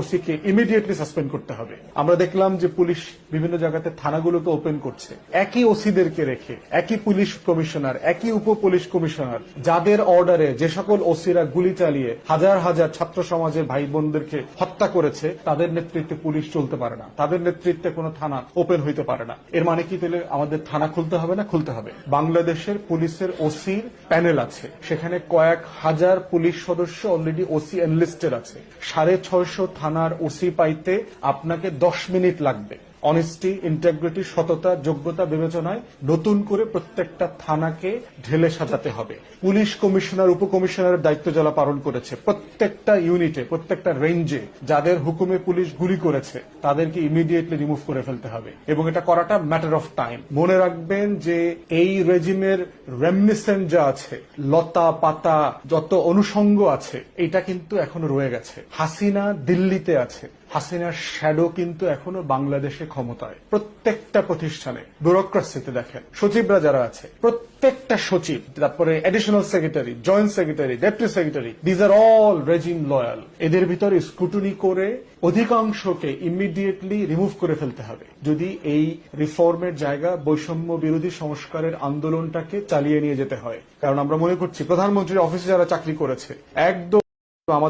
ওসিকে immediately suspend করতে হবে। আমরা দেখলাম যে পুলিশ বিভিন্ন জায়গাতে থানাগুলোকে ওপেন করছে। একই ওসিদেরকে রেখে, একই পুলিশ কমিশনার, একই উপ পুলিশ কমিশনার, যাদের অর্ডারে যে সকল ওসিরা গুলি চালিয়ে হাজার হাজার ছাত্র সমাজের ভাই বোনদেরকে হত্যা করেছে, তাদের নেতৃত্বে পুলিশ চলতে পারে না। তাদের নেতৃত্বে কোনো থানা ওপেন হইতে পারে না। এর মানে কি তাহলে আমাদের থানা খুলতে হবে না খুলতে হবে? বাংলাদেশের পুলিশের ওসির প্যানেল আছে। সেখানে কয়েক হাজার পুলিশ সদস্য অলরেডি ওসি এনলিস্টেড আছে। সাড়ে ছয়শো থানার ওসি পাইতে আপনাকে দশ মিনিট লাগবে। অনেস্টি ইন্টাগ্রিটি সততা, যোগ্যতা বিবেচনায় নতুন করে প্রত্যেকটা থানাকে ঢেলে সাজাতে হবে। পুলিশ কমিশনার, উপকমিশনারের দায়িত্ব যারা পালন করেছে, প্রত্যেকটা ইউনিটে প্রত্যেকটা রেঞ্জে যাদের হুকুমে পুলিশ গুলি করেছে, তাদেরকে ইমিডিয়েটলি রিমুভ করে ফেলতে হবে। এবং এটা করাটা ম্যাটার অফ টাইম মনে রাখবেন যে এই রেজিমের রেমনিসেন্ট যা আছে, লতা, পাতা, যত অনুষঙ্গ আছে, এটা কিন্তু এখনও রয়ে গেছে। হাসিনা দিল্লিতে আছে। হাসিনার শ্যাডো কিন্তু এখনও বাংলাদেশে ক্ষমতায়। প্রত্যেকটা প্রতিষ্ঠানে ব্যুরোক্রাসিতে দেখেন, সচিবরা যারা আছে, প্রত্যেকটা সচিব, তারপরে additional secretary joint secretary deputy secretary these are all regime loyal এদের ভিতরে স্কুটনি করে অধিকাংশকে ইমিডিয়েটলি রিমুভ করে ফেলতে হবে। যদি এই রিফর্মের জায়গা বৈষম্য বিরোধী সংস্কারের আন্দোলনটাকে চালিয়ে নিয়ে যেতে হয়। কারণ আমরা মনে করছি, প্রধানমন্ত্রীর অফিসে যারা চাকরি করেছে, একদম